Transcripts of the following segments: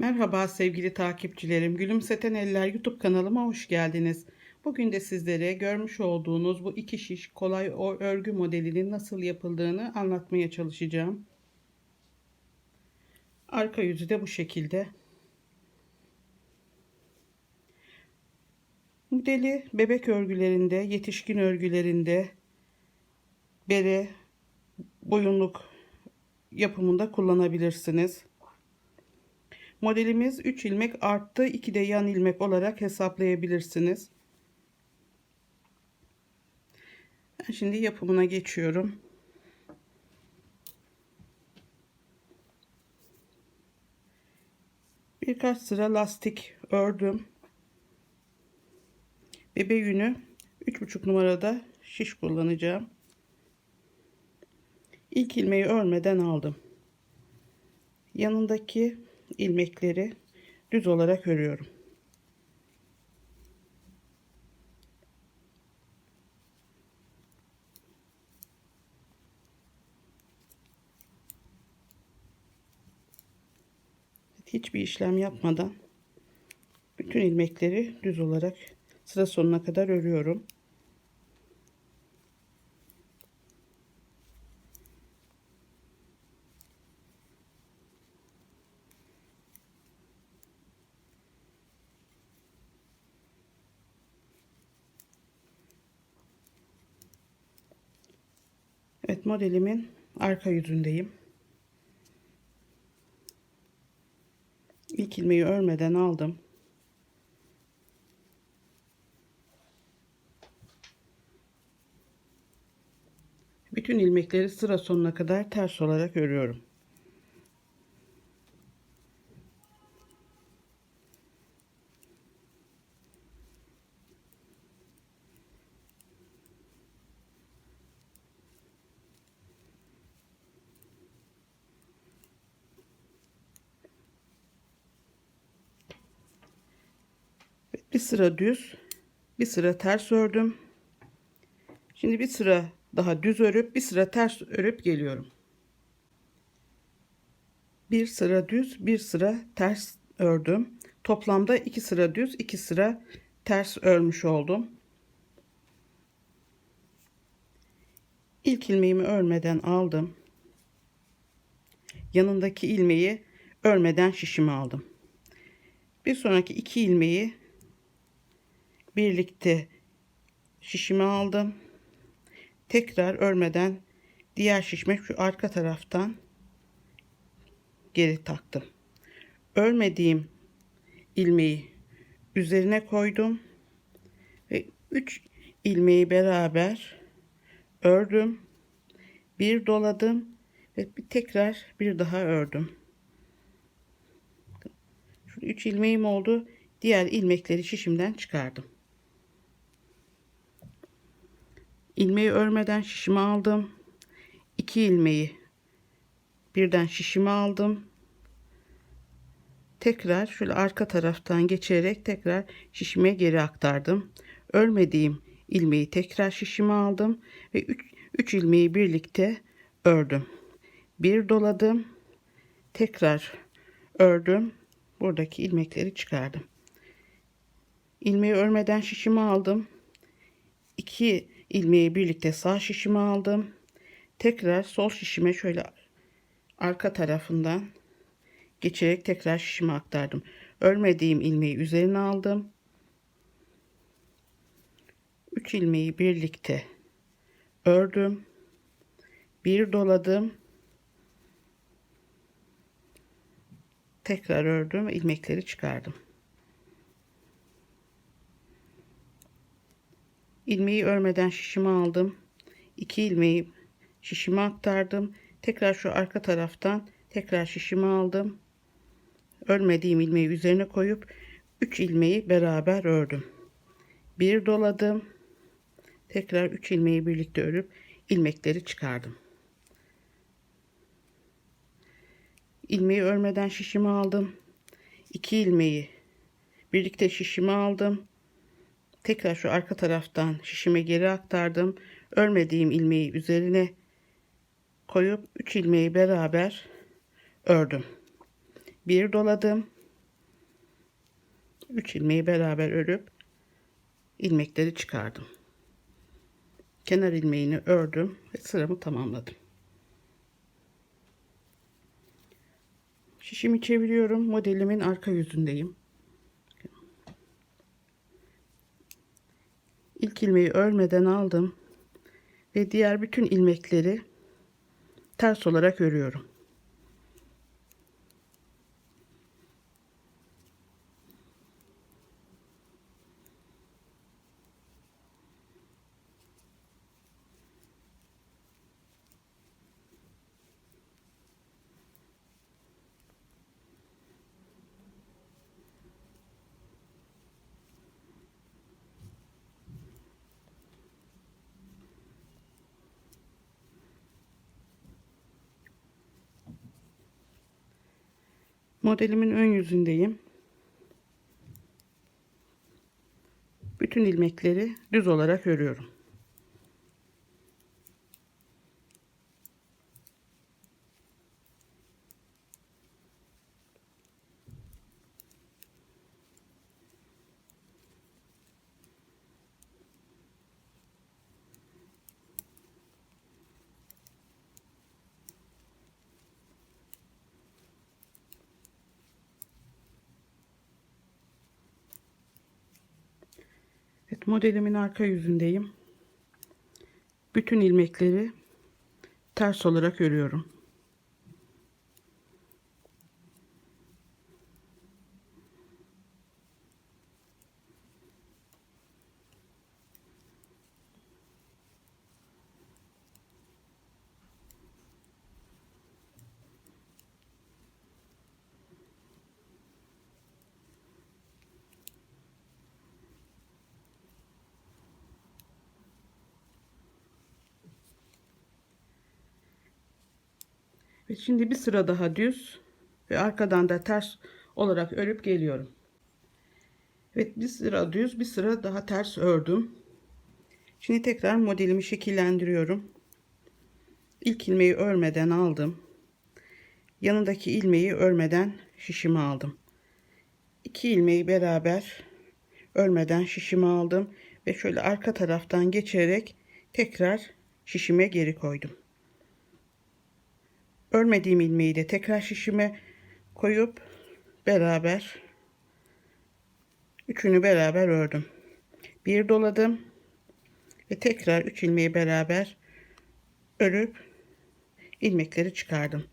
Merhaba sevgili takipçilerim. Gülümseten Eller YouTube kanalıma hoş geldiniz. Bugün de sizlere görmüş olduğunuz bu iki şiş kolay örgü modelinin nasıl yapıldığını anlatmaya çalışacağım. Arka yüzü de bu şekilde. Modeli bebek örgülerinde, yetişkin örgülerinde, bere, boyunluk yapımında kullanabilirsiniz. Modelimiz 3 ilmek arttı 2 de yan ilmek olarak hesaplayabilirsiniz. Ben şimdi yapımına geçiyorum. Birkaç sıra lastik ördüm. Bebe yünü 3,5 numarada şiş kullanacağım. İlk ilmeği örmeden aldım. Yanındaki ilmekleri düz olarak örüyorum. Hiçbir işlem yapmadan bütün ilmekleri düz olarak sıra sonuna kadar örüyorum. Evet modelimin arka yüzündeyim. İlk ilmeği örmeden aldım. Bütün ilmekleri sıra sonuna kadar ters olarak örüyorum. Bir sıra düz, bir sıra ters ördüm. Şimdi bir sıra daha düz örüp bir sıra ters örüp geliyorum. Bir sıra düz, bir sıra ters ördüm. Toplamda iki sıra düz, iki sıra ters örmüş oldum. İlk ilmeğimi örmeden aldım. Yanındaki ilmeği örmeden şişime aldım. Bir sonraki iki ilmeği birlikte şişime aldım. Tekrar örmeden diğer şişme şu arka taraftan geri taktım. Örmediğim ilmeği üzerine koydum ve 3 ilmeği beraber ördüm. Bir doladım ve bir tekrar bir daha ördüm. Şu 3 ilmeğim oldu. Diğer ilmekleri şişimden çıkardım. İlmeği örmeden şişime aldım. 2 ilmeği birden şişime aldım. Tekrar şöyle arka taraftan geçerek tekrar şişime geri aktardım. Örmediğim ilmeği tekrar şişime aldım ve 3 3 ilmeği birlikte ördüm. Bir doladım. Tekrar ördüm. Buradaki ilmekleri çıkardım. İlmeği örmeden şişime aldım. 2 ilmeği birlikte sağ şişime aldım. Tekrar sol şişime şöyle arka tarafından geçerek tekrar şişime aktardım. Örmediğim ilmeği üzerine aldım. 3 ilmeği birlikte ördüm. Bir doladım. Tekrar ördüm. ilmekleri çıkardım. İlmeği örmeden şişime aldım. 2 ilmeği şişime aktardım. Tekrar şu arka taraftan tekrar şişime aldım. Örmediğim ilmeği üzerine koyup 3 ilmeği beraber ördüm. Bir doladım. Tekrar 3 ilmeği birlikte örüp ilmekleri çıkardım. ilmeği örmeden şişime aldım. 2 ilmeği birlikte şişime aldım. Tekrar şu arka taraftan şişime geri aktardım. Örmediğim ilmeği üzerine koyup 3 ilmeği beraber ördüm. Bir doladım. 3 ilmeği beraber örüp ilmekleri çıkardım. Kenar ilmeğini ördüm ve sıramı tamamladım. Şişimi çeviriyorum. Modelimin arka yüzündeyim. İlk ilmeği örmeden aldım ve diğer bütün ilmekleri ters olarak örüyorum. Modelimin ön yüzündeyim. Bütün ilmekleri düz olarak örüyorum. Evet, modelimin arka yüzündeyim. Bütün ilmekleri ters olarak örüyorum. Ve şimdi bir sıra daha düz ve arkadan da ters olarak örüp geliyorum. Evet bir sıra düz bir sıra daha ters ördüm. Şimdi tekrar modelimi şekillendiriyorum. İlk ilmeği örmeden aldım. Yanındaki ilmeği örmeden şişimi aldım. İki ilmeği beraber örmeden şişimi aldım ve şöyle arka taraftan geçerek tekrar şişime geri koydum. Örmediğim ilmeği de tekrar şişime koyup beraber üçünü beraber ördüm. Bir doladım ve tekrar üç ilmeği beraber örüp ilmekleri çıkardım.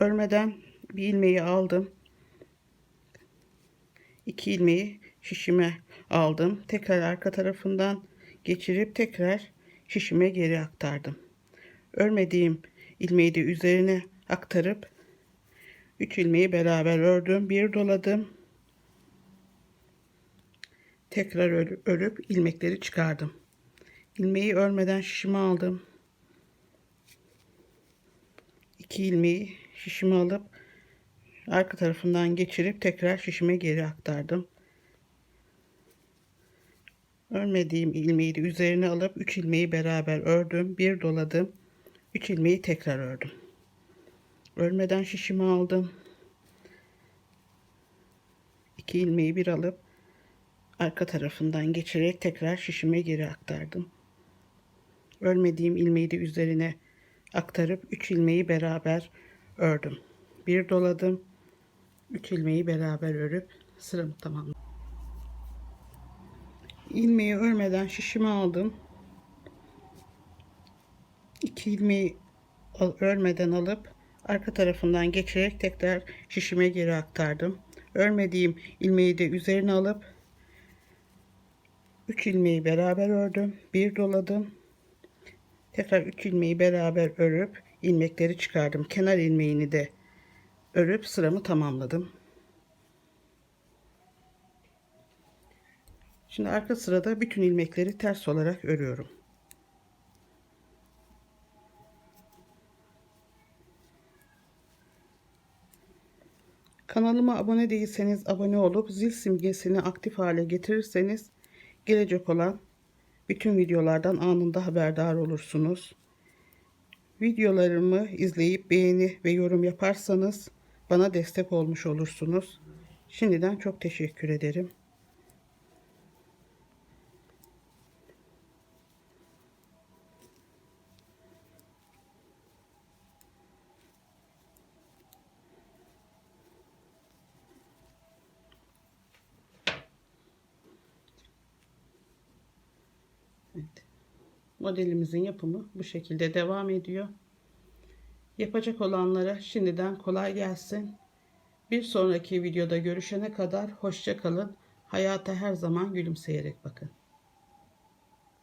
Örmeden bir ilmeği aldım. iki ilmeği şişime aldım. Tekrar arka tarafından geçirip tekrar şişime geri aktardım örmediğim ilmeği de üzerine aktarıp 3 ilmeği beraber ördüm. Bir doladım. Tekrar örüp ilmekleri çıkardım. İlmeği örmeden şişimi aldım. 2 ilmeği şişimi alıp arka tarafından geçirip tekrar şişime geri aktardım. Örmediğim ilmeği de üzerine alıp 3 ilmeği beraber ördüm. Bir doladım 3 ilmeği tekrar ördüm. Örmeden şişimi aldım. 2 ilmeği bir alıp arka tarafından geçerek tekrar şişime geri aktardım. Örmediğim ilmeği de üzerine aktarıp 3 ilmeği beraber ördüm. Bir doladım. 3 ilmeği beraber örüp sıramı tamamladım. İlmeği örmeden şişimi aldım. 2 ilmeği örmeden alıp arka tarafından geçerek tekrar şişime geri aktardım. Örmediğim ilmeği de üzerine alıp 3 ilmeği beraber ördüm. Bir doladım. Tekrar 3 ilmeği beraber örüp ilmekleri çıkardım. Kenar ilmeğini de örüp sıramı tamamladım. Şimdi arka sırada bütün ilmekleri ters olarak örüyorum. Kanalıma abone değilseniz abone olup zil simgesini aktif hale getirirseniz gelecek olan bütün videolardan anında haberdar olursunuz. Videolarımı izleyip beğeni ve yorum yaparsanız bana destek olmuş olursunuz. Şimdiden çok teşekkür ederim. Evet. Modelimizin yapımı bu şekilde devam ediyor. Yapacak olanlara şimdiden kolay gelsin. Bir sonraki videoda görüşene kadar hoşça kalın. Hayata her zaman gülümseyerek bakın.